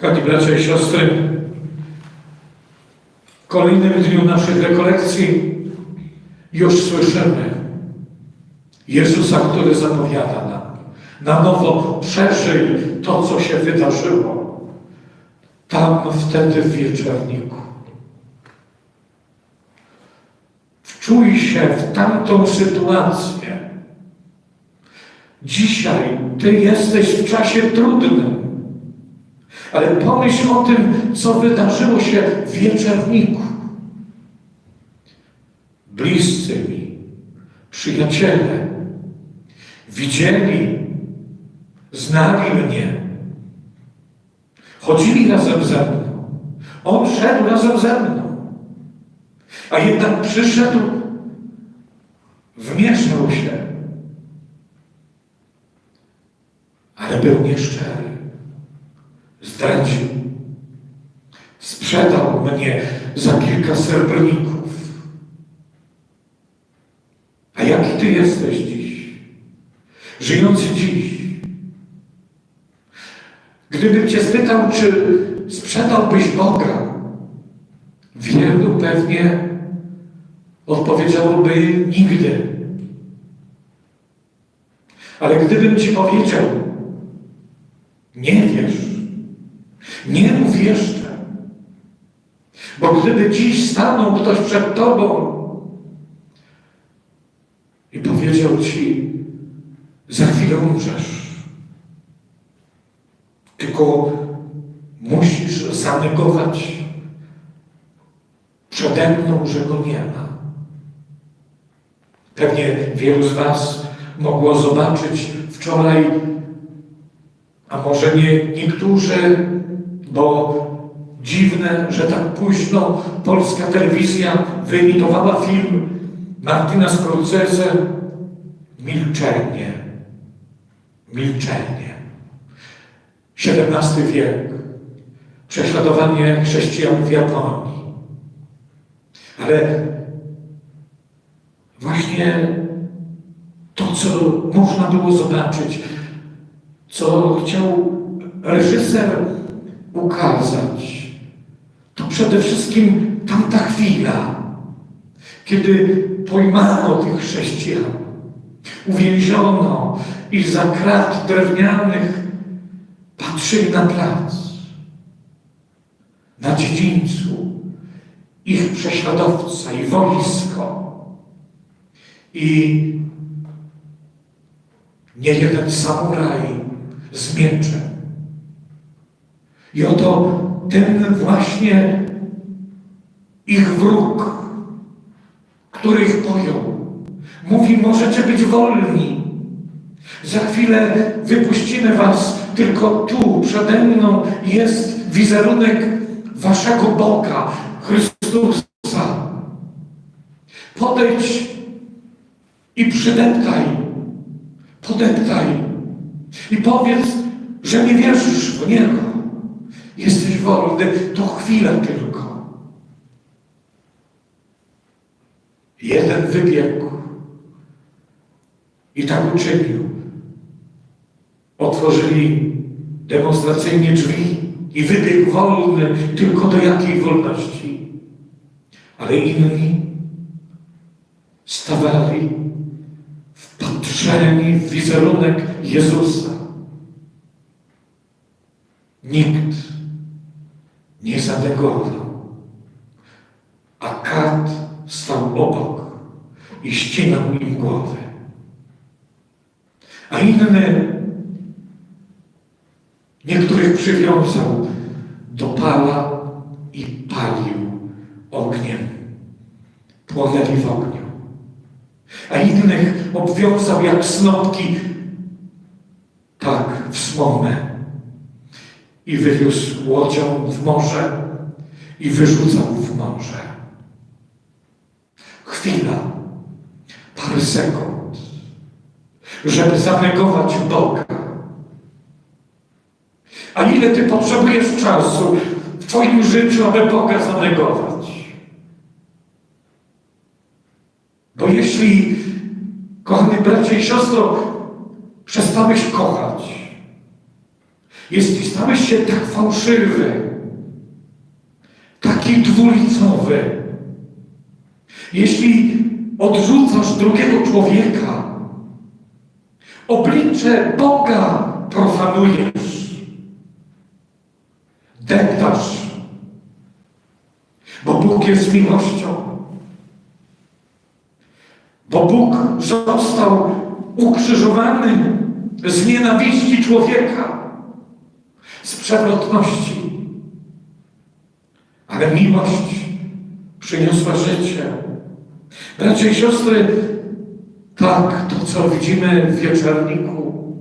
Kochani bracia i siostry, w kolejnym dniu naszych rekolekcji już słyszymy Jezusa, który zapowiada nam na nowo przeżyj to, co się wydarzyło tam wtedy w wieczorniku. Wczuj się w tamtą sytuację. Dzisiaj Ty jesteś w czasie trudnym. Ale pomyśl o tym, co wydarzyło się w wieczorniku. Bliscy mi, przyjaciele, widzieli, znali mnie, chodzili razem ze mną. On szedł razem ze mną. A jednak przyszedł, wmieszał się, ale był nieszczery zdradził. Sprzedał mnie za kilka srebrników. A jaki ty jesteś dziś? Żyjący dziś. Gdybym cię spytał, czy sprzedałbyś Boga, wielu pewnie odpowiedziałoby nigdy. Ale gdybym ci powiedział, nie wiesz, nie mów jeszcze. Bo gdyby dziś stanął ktoś przed Tobą i powiedział Ci, za chwilę umrzesz, tylko musisz zanegować przede mną, że go nie ma. Pewnie wielu z Was mogło zobaczyć wczoraj, a może nie niektórzy, bo dziwne, że tak późno polska telewizja wyemitowała film Martina Scorsese Milczenie. Milczenie. XVII wiek. Prześladowanie chrześcijan w Japonii. Ale właśnie to, co można było zobaczyć, co chciał reżyser ukazać, to przede wszystkim tamta chwila, kiedy pojmano tych chrześcijan, uwięziono i za krat drewnianych patrzyli na plac, na dziedzińcu, ich prześladowca i wojsko. I nie jeden samuraj z mieczem. I oto ten właśnie ich wróg, który ich pojął, mówi: Możecie być wolni. Za chwilę wypuścimy was, tylko tu przede mną jest wizerunek waszego Boga, Chrystusa. Podejdź i przydeptaj, podeptaj i powiedz, że nie wierzysz w Niego. Jesteś wolny, to chwila tylko. Jeden wybiegł i tak uczynił. Otworzyli demonstracyjnie drzwi i wybiegł wolny tylko do jakiej wolności. Ale inni stawali wpatrzeni w wizerunek Jezusa. Nikt nie zanegował, a kat stał obok i ścinał im głowę. A inny niektórych przywiązał do pala i palił ogniem. Płonęli w ogniu. A innych obwiązał jak snopki, tak w słomę i wywiózł łodzią w morze i wyrzucał w morze. Chwila, parę sekund, żeby zanegować Boga. A ile Ty potrzebujesz czasu w Twoim życiu, aby Boga zanegować? Bo jeśli, kochany bracie i siostro, przestałeś kochać, jeśli stałeś się tak fałszywy, taki dwulicowy, jeśli odrzucasz drugiego człowieka, oblicze Boga profanujesz, deptasz, bo Bóg jest miłością. Bo Bóg został ukrzyżowany z nienawiści człowieka, z przewrotności. Ale miłość przyniosła życie. Bracia i siostry, tak, to co widzimy w wieczorniku.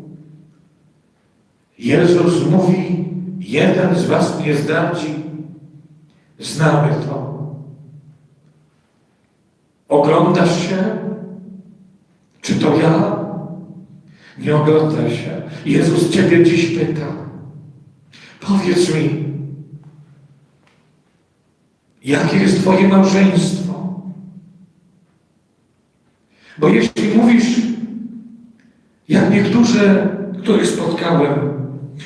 Jezus mówi, jeden z was mnie zdradzi. Znamy to. Oglądasz się? Czy to ja? Nie oglądaj się. Jezus Ciebie dziś pyta. Powiedz mi, jakie jest Twoje małżeństwo? Bo jeśli mówisz, jak niektórzy, których spotkałem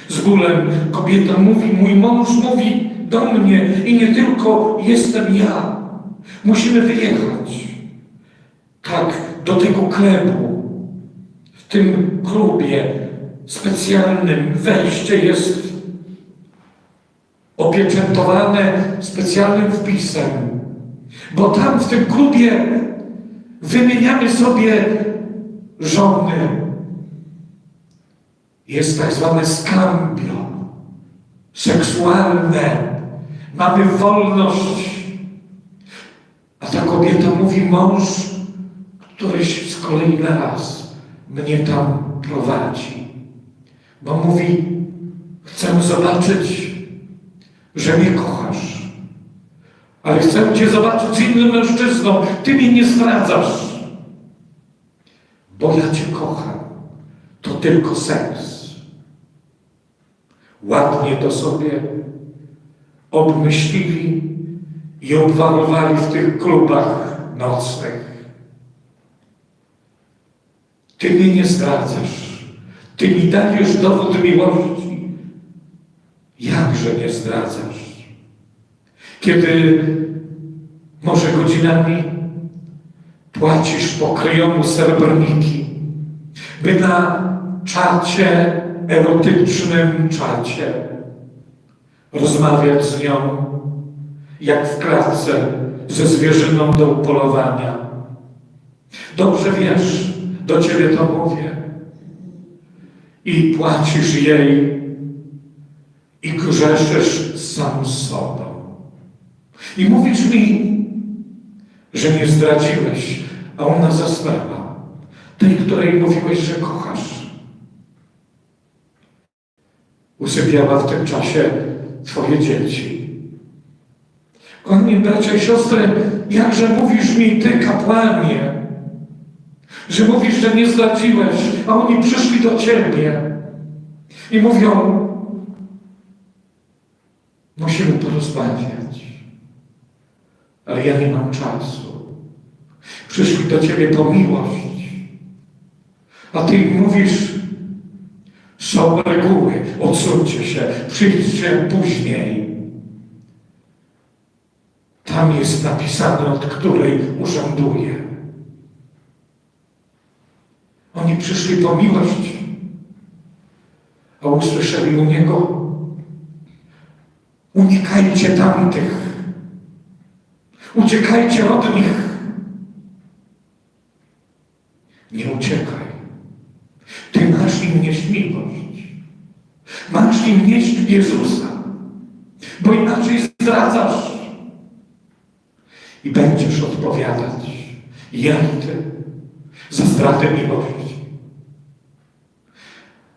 z bólem, kobieta mówi, mój mąż mówi do mnie i nie tylko jestem ja. Musimy wyjechać. Tak, do tego klebu, w tym klubie specjalnym wejście jest opieczętowane specjalnym wpisem, bo tam w tym klubie wymieniamy sobie żony. Jest tak zwane skambio, seksualne. Mamy wolność. A ta kobieta mówi, mąż któryś z kolei raz mnie tam prowadzi. Bo mówi, chcę zobaczyć, że mnie kochasz. Ale chcę Cię zobaczyć z innym mężczyzną. Ty mnie nie zdradzasz. Bo ja Cię kocham. To tylko seks. Ładnie to sobie obmyślili i obwarowali w tych klubach nocnych. Ty mnie nie zdradzasz. Ty mi dajesz dowód miłości. Jakże nie zdradzasz? Kiedy może godzinami płacisz pokryjomu srebrniki, by na czacie, erotycznym czacie rozmawiać z nią, jak w klatce ze zwierzyną do upolowania. Dobrze wiesz, do ciebie to mówię. I płacisz jej grzeszysz sam sobą. I mówisz mi, że nie zdradziłeś, a ona zasnęła. Tej, której mówiłeś, że kochasz. Usypiała w tym czasie twoje dzieci. Kochani bracia i siostry, jakże mówisz mi, ty kapłanie, że mówisz, że nie zdradziłeś, a oni przyszli do ciebie i mówią, musimy porozmawiać, ale ja nie mam czasu. Przyszli do ciebie po miłość, a ty im mówisz, są reguły, odsuńcie się, przyjdźcie później. Tam jest napisane, od której urzęduje. Oni przyszli po miłość, a usłyszeli u Niego, unikajcie tamtych, uciekajcie od nich. Nie uciekaj. Ty masz im nieść miłość. Masz im nieść Jezusa, bo inaczej zdradzasz i będziesz odpowiadać, ja i ty, za stratę miłości.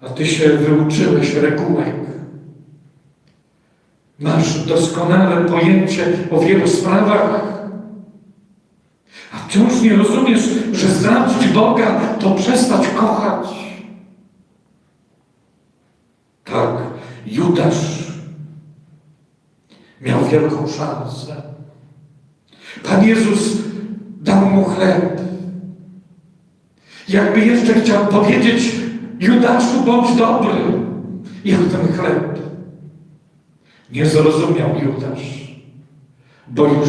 A ty się wyuczyłeś regułek. Masz doskonale pojęcie o wielu sprawach, a wciąż nie rozumiesz, że zdradzić Boga to przestać kochać. Tak, Judasz miał wielką szansę. Pan Jezus dał mu chleb. Jakby jeszcze chciał powiedzieć, Judaszu, bądź dobry. jak ten chleb. Nie zrozumiał Judasz, bo już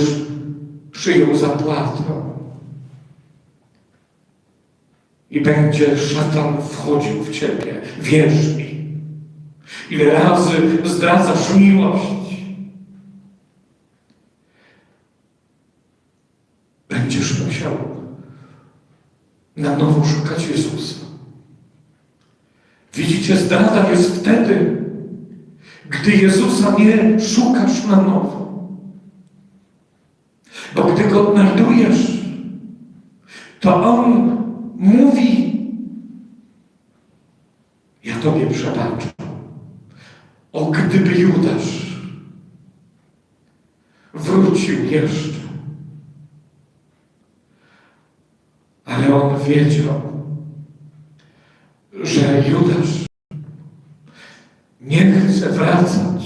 przyjął zapłatę. I będzie szatan wchodził w ciebie. Wierz mi. Ile razy zdradzasz miłość. Będziesz musiał na nowo szukać Jezusa. Widzicie, zdrada jest wtedy, gdy Jezusa nie szukasz na nowo. Bo gdy Go odnajdujesz, to On mówi, ja Tobie przebaczę. O, gdyby Judasz wrócił jeszcze. Ale on wiedział, że Judasz nie chce wracać,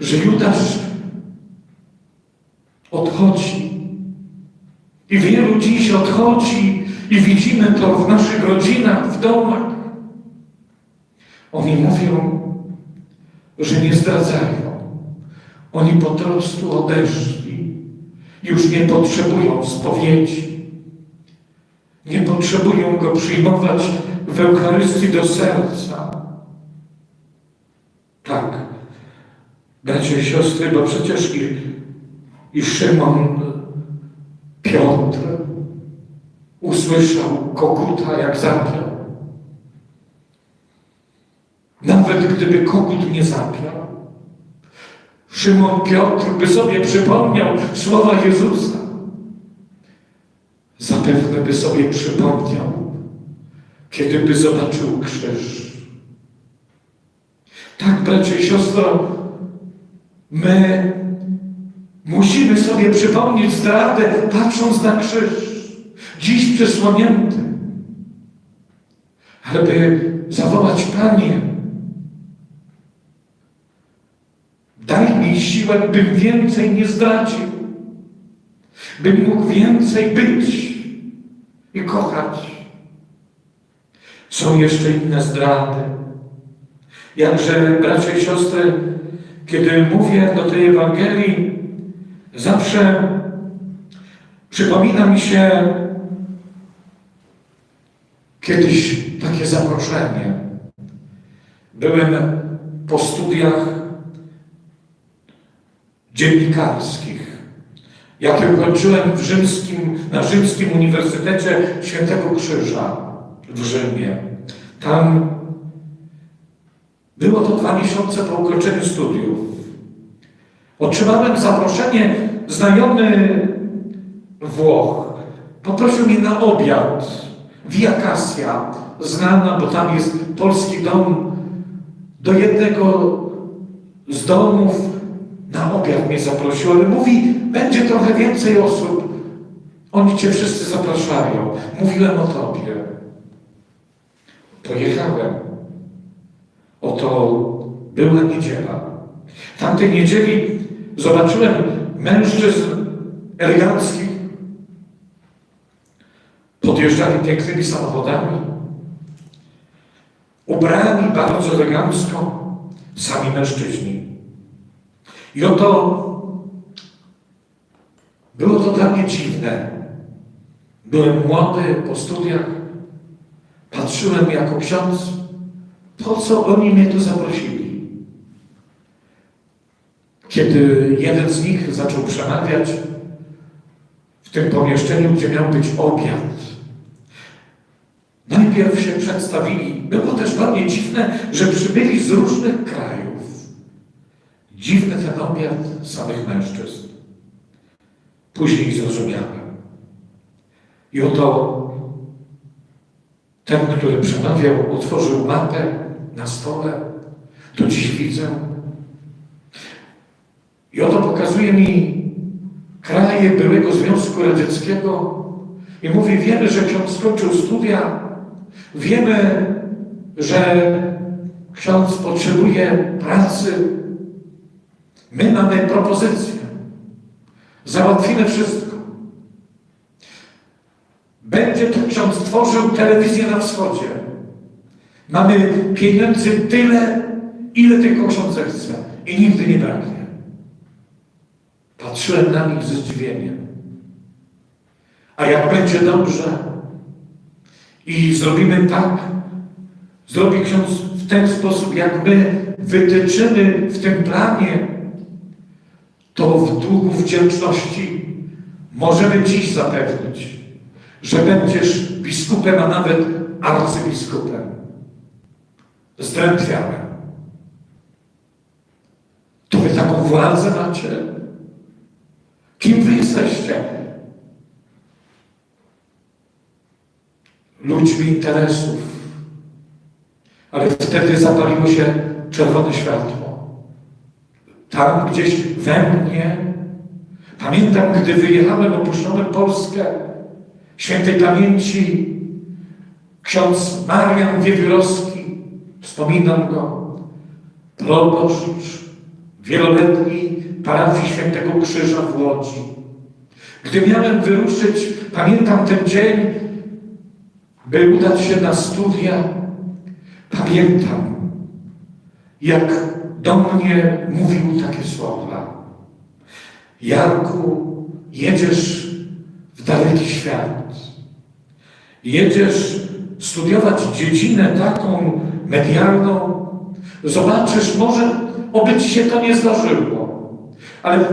że Judasz odchodzi. I wielu dziś odchodzi i widzimy to w naszych rodzinach, w domach. Oni mówią, że nie zdradzają. Oni po prostu odeszli. Już nie potrzebują spowiedzi. Nie potrzebują go przyjmować w Eucharystii do serca. Tak, bracia i siostry, bo przecież i, i Szymon Piotr usłyszał koguta jak zapiał. Nawet gdyby kogut nie zapiał, Szymon Piotr by sobie przypomniał słowa Jezusa. Zapewne by sobie przypomniał, kiedy by zobaczył krzyż. Tak, bracie i siostro, my musimy sobie przypomnieć zdradę, patrząc na krzyż, dziś przysłonięty, ale by zawołać Panie, daj mi siłę, bym więcej nie zdradził, bym mógł więcej być i kochać. Są jeszcze inne zdrady. Jakże, bracia i siostry, kiedy mówię do tej Ewangelii, zawsze przypomina mi się kiedyś takie zaproszenie. Byłem po studiach dziennikarskich, jakie ukończyłem w rzymskim, na Rzymskim Uniwersytecie Świętego Krzyża w Rzymie. Tam było to dwa miesiące po ukończeniu studiów. Otrzymałem zaproszenie, znajomy Włoch poprosił mnie na obiad. Via Cassia, znana, bo tam jest polski dom, do jednego z domów na obiad mnie zaprosił, ale mówi, będzie trochę więcej osób. Oni cię wszyscy zapraszają. Mówiłem o tobie. Pojechałem. Oto była niedziela. Tamtej niedzieli zobaczyłem mężczyzn eleganckich. Podjeżdżali pięknymi samochodami. Ubrani bardzo elegancko. Sami mężczyźni. I oto było to dla mnie dziwne. Byłem młody po studiach. Patrzyłem jako ksiądz, po co oni mnie tu zaprosili. Kiedy jeden z nich zaczął przemawiać w tym pomieszczeniu, gdzie miał być obiad, najpierw się przedstawili. Było też dla mnie dziwne, że przybyli z różnych krajów. Dziwny ten obiad samych mężczyzn. Później zrozumiałem. I oto ten, który przemawiał, otworzył mapę na stole. To dziś widzę. I oto pokazuje mi kraje byłego Związku Radzieckiego i mówi, wiemy, że ksiądz skończył studia, wiemy, że ksiądz potrzebuje pracy. My mamy propozycję. Załatwimy wszystko. Będzie to ksiądz tworzył telewizję na wschodzie. Mamy pieniędzy tyle, ile tylko ksiądz chce i nigdy nie braknie. Patrzyłem na nich ze zdziwieniem. A jak będzie dobrze i zrobimy tak, zrobi ksiądz w ten sposób, jak my wytyczymy w tym planie, to w długu wdzięczności możemy dziś zapewnić, że będziesz biskupem, a nawet arcybiskupem. Zdrętwiałem. To wy taką władzę macie? Kim wy jesteście? Ludźmi interesów. Ale wtedy zapaliło się czerwone światło. Tam gdzieś we mnie, pamiętam, gdy wyjechałem, opuszczałem Polskę, świętej pamięci, ksiądz Marian Wiewiórowski, wspominam go, proboszcz wieloletni parafii Świętego Krzyża w Łodzi. Gdy miałem wyruszyć, pamiętam ten dzień, by udać się na studia, pamiętam, jak do mnie mówił takie słowa. Jarku, jedziesz w daleki świat. Jedziesz studiować dziedzinę taką medialną. Zobaczysz, może oby ci się to nie zdarzyło. Ale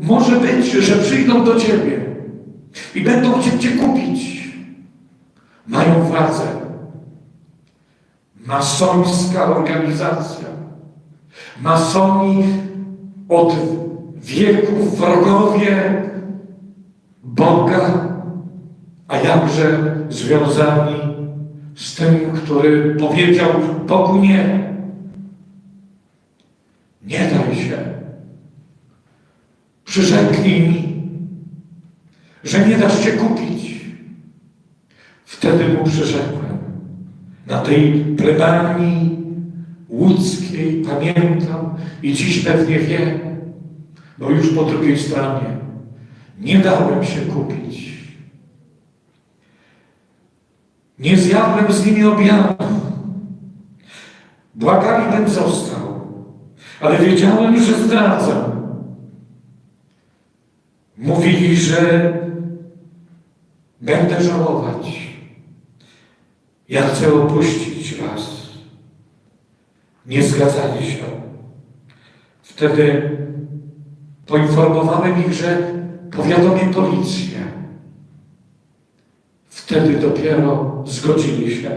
może być, że przyjdą do ciebie i będą chcieć cię kupić. Mają władzę. Masońska organizacja. Masoni od wieków wrogowie Boga, a jakże związani z tym, który powiedział Bogu nie. Nie daj się. Przyrzeknij mi, że nie dasz się kupić. Wtedy mu przyrzekłem. Na tej plebanii łódzkiej pamiętam i dziś pewnie wie, bo już po drugiej stronie nie dałem się kupić. Nie zjadłem z nimi obiadu. Błagali bym został, ale wiedziałem, że zdradzam. Mówili, że będę żałować. Ja chcę opuścić was. Nie zgadzali się. Wtedy poinformowałem ich, że powiadomię policję. Wtedy dopiero zgodzili się.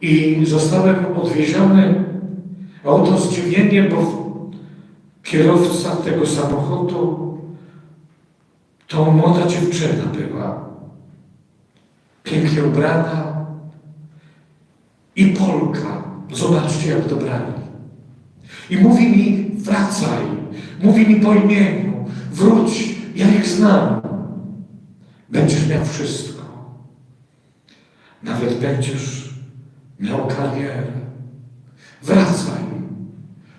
I zostałem odwieziony, oto zdziwienie, bo kierowca tego samochodu to młoda dziewczyna była. Pięknie ubrana i Polka. Zobaczcie, jak dobrali. I mówi mi, wracaj. Mówi mi po imieniu, wróć, ja ich znam. Będziesz miał wszystko. Nawet będziesz miał karierę. Wracaj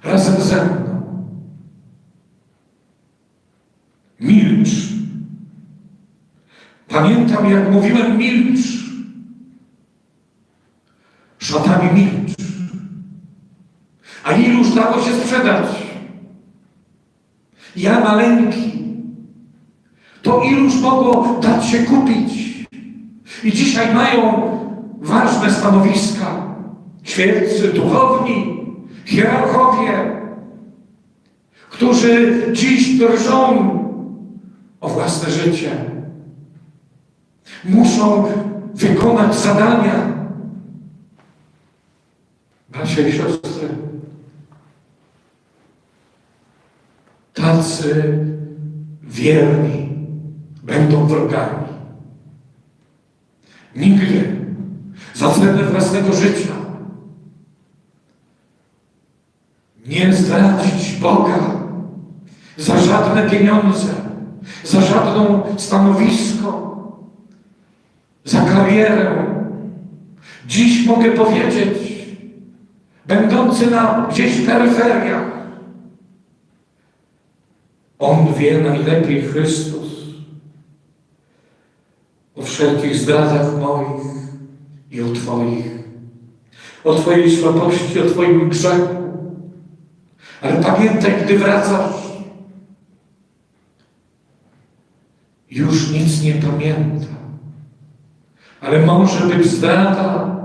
razem ze mną. Milcz. Pamiętam, jak mówiłem, milcz. Szatami milcz. A iluż dało się sprzedać? Ja maleńki. To iluż mogło dać się kupić? I dzisiaj mają ważne stanowiska. Świeccy, duchowni, hierarchowie, którzy dziś drżą o własne życie. Muszą wykonać zadania. Bracia i siostry, tacy wierni będą wrogami. Nigdy za cenę własnego życia. Nie zdradzić Boga za żadne pieniądze, za żadną stanowisko, za karierę. Dziś mogę powiedzieć, będący na gdzieś peryferiach, On wie najlepiej Chrystus wszelkich zdradach moich i o Twoich, o Twojej słabości, o Twoim grzechu. Ale pamiętaj, gdy wracasz, już nic nie pamięta. Ale może być zdrada,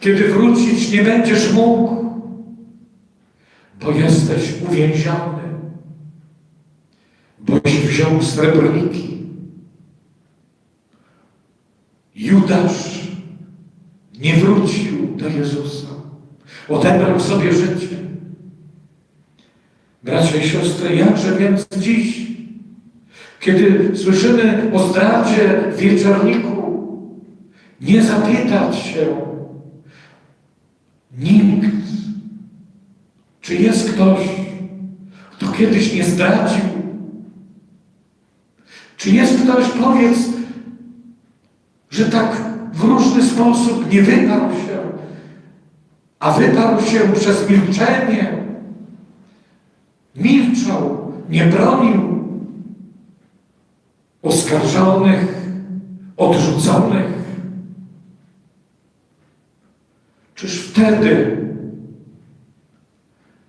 kiedy wrócić nie będziesz mógł, bo jesteś uwięziony, boś wziął srebrniki. Judasz nie wrócił do Jezusa. Odebrał sobie życie. Bracia i siostry, jakże więc dziś, kiedy słyszymy o zdradzie w wieczorniku, nie zapytać się nikt, czy jest ktoś, kto kiedyś nie zdradził? Czy jest ktoś, powiedz, że tak w różny sposób nie wyparł się, a wyparł się przez milczenie, milczał, nie bronił oskarżonych, odrzuconych. Czyż wtedy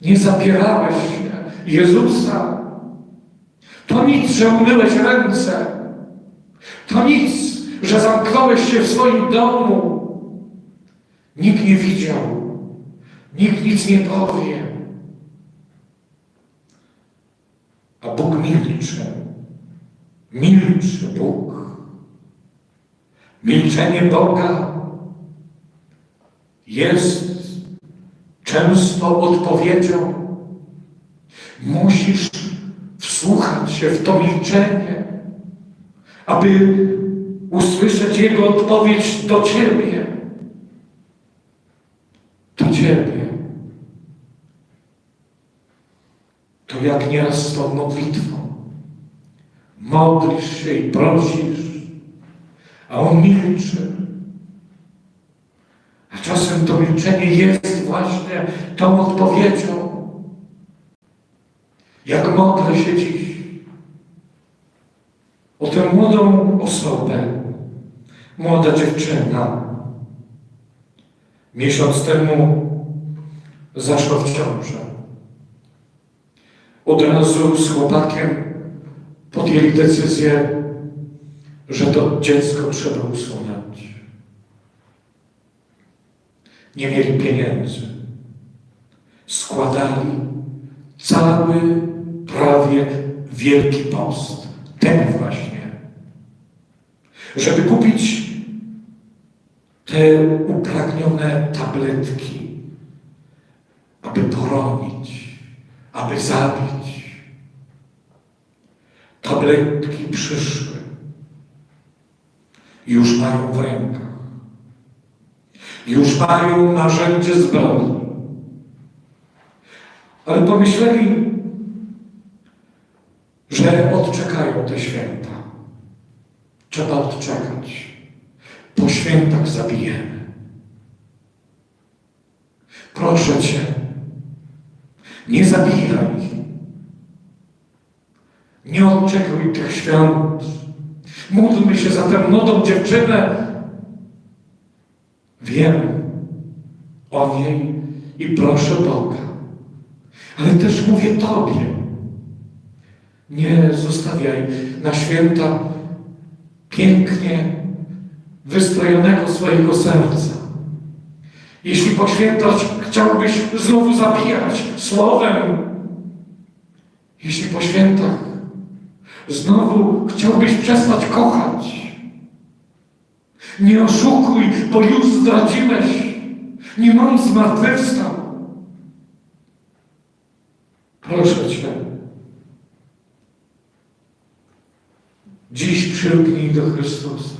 nie zapierałeś się Jezusa? To nic, że umyłeś ręce. To nic, że zamknąłeś się w swoim domu. Nikt nie widział. Nikt nic nie powie. A Bóg milczy. Milczy Bóg. Milczenie Boga jest często odpowiedzią. Musisz wsłuchać się w to milczenie, aby usłyszeć Jego odpowiedź do Ciebie. Do Ciebie. To jak nieraz z tą modlitwą. Modlisz się i prosisz, a On milczy. A czasem to milczenie jest właśnie tą odpowiedzią. Jak modlę się dziś o tę młodą osobę, młoda dziewczyna. Miesiąc temu zaszła w ciążę. Od razu z chłopakiem podjęli decyzję, że to dziecko trzeba usunąć. Nie mieli pieniędzy. Składali cały prawie Wielki Post. Ten właśnie. Żeby kupić te upragnione tabletki, aby poronić, aby zabić. Tabletki przyszły. Już mają w rękach. Już mają narzędzie zbrodni. Ale pomyśleli, że odczekają te święta. Trzeba odczekać. Po świętach zabijemy. Proszę Cię, nie zabijaj. Nie odczekuj tych świąt. Módlmy się za tę młodą dziewczynę. Wiem o niej i proszę Boga. Ale też mówię Tobie. Nie zostawiaj na święta pięknie wystrojonego swojego serca. Jeśli po świętach chciałbyś znowu zabijać słowem, jeśli po świętach znowu chciałbyś przestać kochać, nie oszukuj, bo już zdradziłeś, nie mądź zmartwychwstał. Proszę Cię, dziś przylgnij do Chrystusa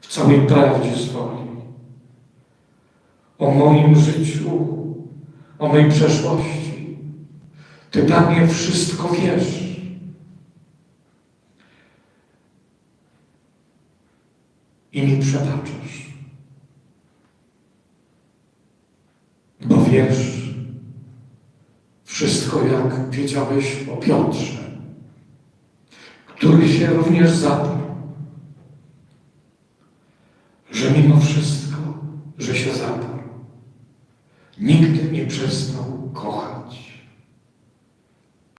w całej prawdzie swojej. O moim życiu, o mojej przeszłości. Ty dla mnie wszystko wiesz. I mi przebaczasz. Bo wiesz wszystko, jak wiedziałeś o Piotrze, który się również zaparł, że mimo wszystko, że się zaparł, nigdy nie przestał kochać.